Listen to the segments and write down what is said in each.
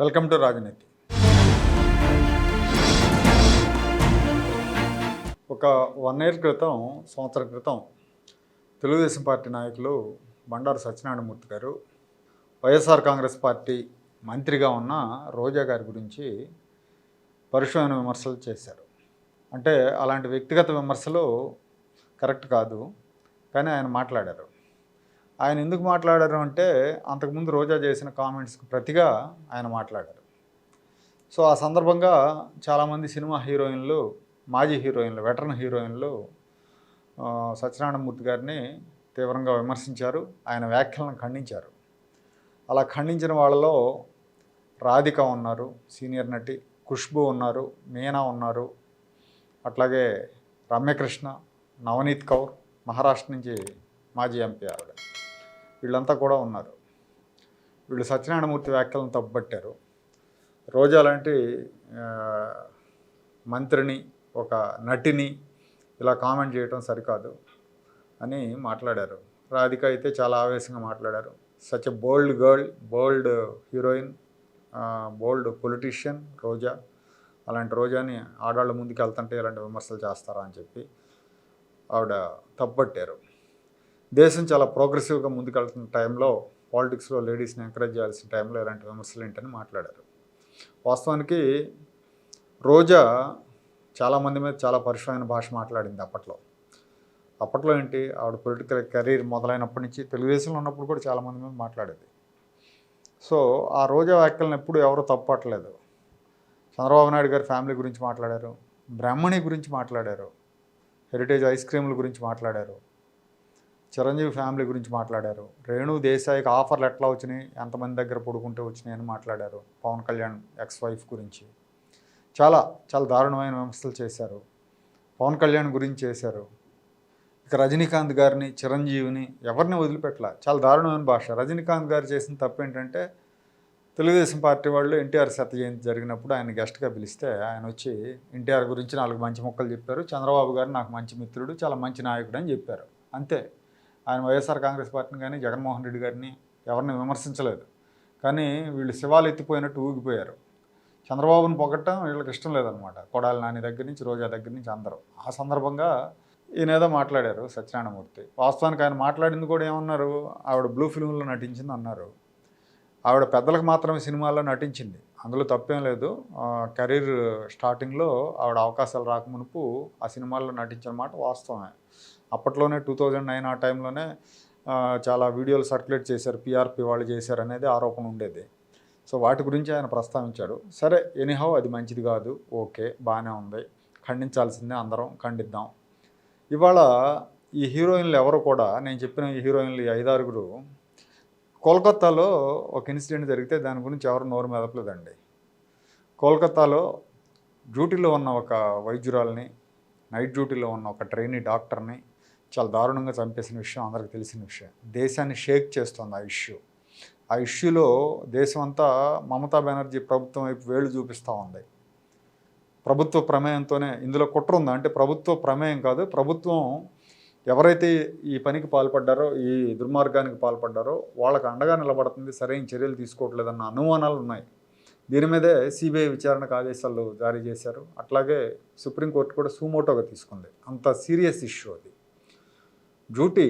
Welcome to రాజనీతి. ఒక one year క్రితం సంవత్సరం క్రితం తెలుగుదేశం పార్టీ నాయకులు బండారు సత్యనారాయణమూర్తి గారు వైఎస్ఆర్ కాంగ్రెస్ పార్టీ మంత్రిగా ఉన్న రోజా గారి గురించి పరిశోధన విమర్శలు చేశారు. అంటే అలాంటి వ్యక్తిగత విమర్శలు కరెక్ట్ కాదు కానీ ఆయన మాట్లాడారు. ఆయన ఎందుకు మాట్లాడారు అంటే అంతకుముందు రోజా చేసిన కామెంట్స్కి ప్రతిగా ఆయన మాట్లాడారు. సో ఆ సందర్భంగా చాలామంది సినిమా హీరోయిన్లు మాజీ హీరోయిన్లు వెటరన్ హీరోయిన్లు సత్యనారాయణమూర్తి గారిని తీవ్రంగా విమర్శించారు ఆయన వ్యాఖ్యలను ఖండించారు. అలా ఖండించిన వాళ్ళలో రాధిక ఉన్నారు సీనియర్ నటి ఖుష్బు ఉన్నారు మీనా ఉన్నారు అట్లాగే రమ్యకృష్ణ నవనీత్ కౌర్ మహారాష్ట్ర నుంచి మాజీ ఎంపీ ఆవిడ. వీళ్ళంతా కూడా ఉన్నారు. వీళ్ళు సత్యనారాయణమూర్తి వ్యాఖ్యలను తప్పుబట్టారు రోజా లాంటి మంత్రిని ఒక నటిని ఇలా కామెంట్ చేయటం సరికాదు అని మాట్లాడారు. రాధిక అయితే చాలా ఆవేశంగా మాట్లాడారు. Such a bold girl bold heroine bold politician Roja. అలాంటి రోజాని ఆడవాళ్ళ ముందుకు వెళ్తుంటే ఇలాంటి విమర్శలు చేస్తారా అని చెప్పి ఆవిడ తప్పట్టారు దేశం చాలా ప్రోగ్రెసివ్గా ముందుకెళ్తున్న టైంలో పాలిటిక్స్లో లేడీస్ని ఎంకరేజ్ చేయాల్సిన టైంలో ఇలాంటి విమర్శలు ఏంటని మాట్లాడారు. వాస్తవానికి రోజా చాలామంది మీద చాలా పరిశ్రమైన భాష మాట్లాడింది అప్పట్లో. అప్పట్లో ఏంటి? ఆవిడ పొలిటికల్ కెరీర్ మొదలైనప్పటి నుంచి తెలుగుదేశంలో ఉన్నప్పుడు కూడా చాలామంది మీద మాట్లాడేది. సో ఆ రోజా వ్యాఖ్యలను ఎప్పుడు ఎవరో తప్పట్లేదు చంద్రబాబు నాయుడు గారి ఫ్యామిలీ గురించి మాట్లాడారు. బ్రాహ్మణి గురించి మాట్లాడారు. హెరిటేజ్ ఐస్ క్రీముల గురించి మాట్లాడారు. చిరంజీవి ఫ్యామిలీ గురించి మాట్లాడారు. రేణు దేశాయికి ఆఫర్లు ఎట్లా వచ్చినాయి? ఎంతమంది దగ్గర పడుకుంటే వచ్చినాయి అని మాట్లాడారు పవన్ కళ్యాణ్ ఎక్స్ వైఫ్ గురించి. చాలా చాలా దారుణమైన విమర్శలు చేశారు. పవన్ కళ్యాణ్ గురించి చేశారు. ఇక రజనీకాంత్ గారిని చిరంజీవిని ఎవరిని వదిలిపెట్టలా? చాలా దారుణమైన భాష. రజనీకాంత్ గారు చేసిన తప్పు ఏంటంటే తెలుగుదేశం పార్టీ వాళ్ళు ఎన్టీఆర్ శత జయంతి జరిగినప్పుడు ఆయన గెస్ట్గా పిలిస్తే ఆయన వచ్చి ఎన్టీఆర్ గురించి నాలుగు మంచి మొక్కలు చెప్పారు. చంద్రబాబు గారు నాకు మంచి మిత్రుడు చాలా మంచి నాయకుడు అని చెప్పారు. అంతే. ఆయన వైఎస్ఆర్ కాంగ్రెస్ పార్టీని కానీ జగన్మోహన్ రెడ్డి గారిని ఎవరిని విమర్శించలేదు. కానీ వీళ్ళు శివాలు ఎత్తిపోయినట్టు ఊగిపోయారు. చంద్రబాబుని పొగట్టడం వీళ్ళకి ఇష్టం లేదనమాట. కొడాలి నాని దగ్గర నుంచి రోజా దగ్గర నుంచి అందరూ. ఆ సందర్భంగా ఈయన ఏదో మాట్లాడారు సత్యనారాయణమూర్తి. వాస్తవానికి ఆయన మాట్లాడింది కూడా ఏమన్నారు? ఆవిడ బ్లూ ఫిల్మ్లో నటించింది అన్నారు. ఆవిడ పెద్దలకు మాత్రమే సినిమాల్లో నటించింది. అందులో తప్పేం లేదు. కెరీర్ స్టార్టింగ్లో ఆవిడ అవకాశాలు రాకమునుపు ఆ సినిమాల్లో నటించిన మాట వాస్తవమే. అప్పట్లోనే టూ థౌజండ్ నైన్ ఆ టైంలోనే చాలా వీడియోలు సర్క్యులేట్ చేశారు పిఆర్పి వాళ్ళు చేశారు అనేది ఆరోపణ ఉండేది. సో వాటి గురించి ఆయన ప్రస్తావించాడు. సరే ఎనీహౌ అది మంచిది కాదు ఓకే బాగానే ఉంది ఖండించాల్సిందే అందరం ఖండిద్దాం. ఇవాళ ఈ హీరోయిన్లు ఎవరు కూడా నేను చెప్పిన ఈ హీరోయిన్లు ఈ ఐదారుగురు కోల్కత్తాలో ఒక ఇన్సిడెంట్ జరిగితే దాని గురించి ఎవరు నోరు మెదపలేదండి. కోల్కత్తాలో డ్యూటీలో ఉన్న ఒక వైద్యురాల్ని నైట్ డ్యూటీలో ఉన్న ఒక ట్రైనీ డాక్టర్ని చాలా దారుణంగా చంపేసిన విషయం అందరికీ తెలిసిన విషయం. దేశాన్ని షేక్ చేస్తుంది ఆ ఇష్యూ. ఆ ఇష్యూలో దేశం అంతా మమతా బెనర్జీ ప్రభుత్వం వైపు వేళ్ళు చూపిస్తూ ఉంది. ప్రభుత్వ ప్రమేయంతోనే ఇందులో కుట్ర ఉందా? అంటే ప్రభుత్వ ప్రమేయం కాదు ప్రభుత్వం ఎవరైతే ఈ పనికి పాల్పడ్డారో ఈ దుర్మార్గానికి పాల్పడ్డారో వాళ్ళకి అండగా నిలబడుతుంది సరైన చర్యలు తీసుకోవట్లేదన్న అనుమానాలు ఉన్నాయి. దీని మీదే సిబిఐ విచారణకు ఆదేశాలు జారీ చేశారు. అట్లాగే సుప్రీంకోర్టు కూడా సుమోటోగా తీసుకుంది. అంత సీరియస్ ఇష్యూ అది. డ్యూటీ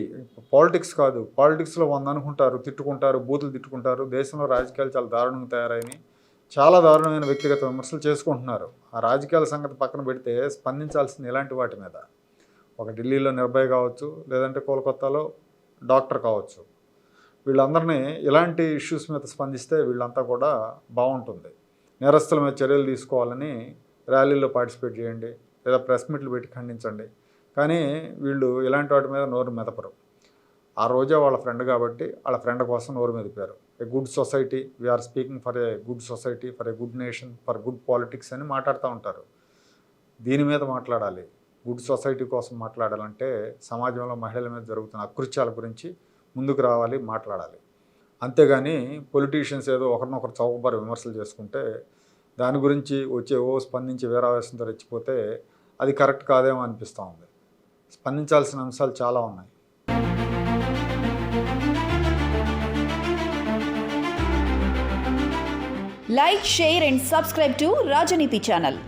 పాలిటిక్స్ కాదు. పాలిటిక్స్లో వంద అనుకుంటారు తిట్టుకుంటారు బూతులు తిట్టుకుంటారు. దేశంలో రాజకీయాలు చాలా దారుణంగా తయారైనాయి చాలా దారుణమైన వ్యక్తిగత విమర్శలు చేసుకుంటున్నారు. ఆ రాజకీయాల సంగతి పక్కన పెడితే స్పందించాల్సింది ఇలాంటి వాటి మీద. ఒక ఢిల్లీలో నిర్భయ కావచ్చు లేదంటే కోల్కత్తాలో డాక్టర్ కావచ్చు. వీళ్ళందరినీ ఇలాంటి ఇష్యూస్ మీద స్పందిస్తే వీళ్ళంతా కూడా బాగుంటుంది. నేరస్తుల మీద చర్యలు తీసుకోవాలని ర్యాలీల్లో పార్టిసిపేట్ చేయండి లేదా ప్రెస్ మీట్లు పెట్టి ఖండించండి. కానీ వీళ్ళు ఇలాంటి వాటి మీద నోరు మెదపరు. ఆ రోజే వాళ్ళ ఫ్రెండ్ కాబట్టి వాళ్ళ ఫ్రెండ్ కోసం నోరు మెదిపారు. A good society we are speaking for a good society for a good nation for good politics అని మాట్లాడుతూ ఉంటారు. దీని మీద మాట్లాడాలి. గుడ్ సొసైటీ కోసం మాట్లాడాలంటే సమాజంలో మహిళల మీద జరుగుతున్న అకృత్యాల గురించి ముందుకు రావాలి మాట్లాడాలి. అంతేగాని పొలిటీషియన్స్ ఏదో ఒకరినొకరు చౌకబారి విమర్శలు చేసుకుంటే దాని గురించి వచ్చే ఓ స్పందించి వేరావేశంతో రెచ్చిపోతే అది కరెక్ట్ కాదేమో అనిపిస్తూ ఉంది. స్పందించాల్సిన అంశాలు చాలా ఉన్నాయి. Like share and subscribe to Rajaneethi channel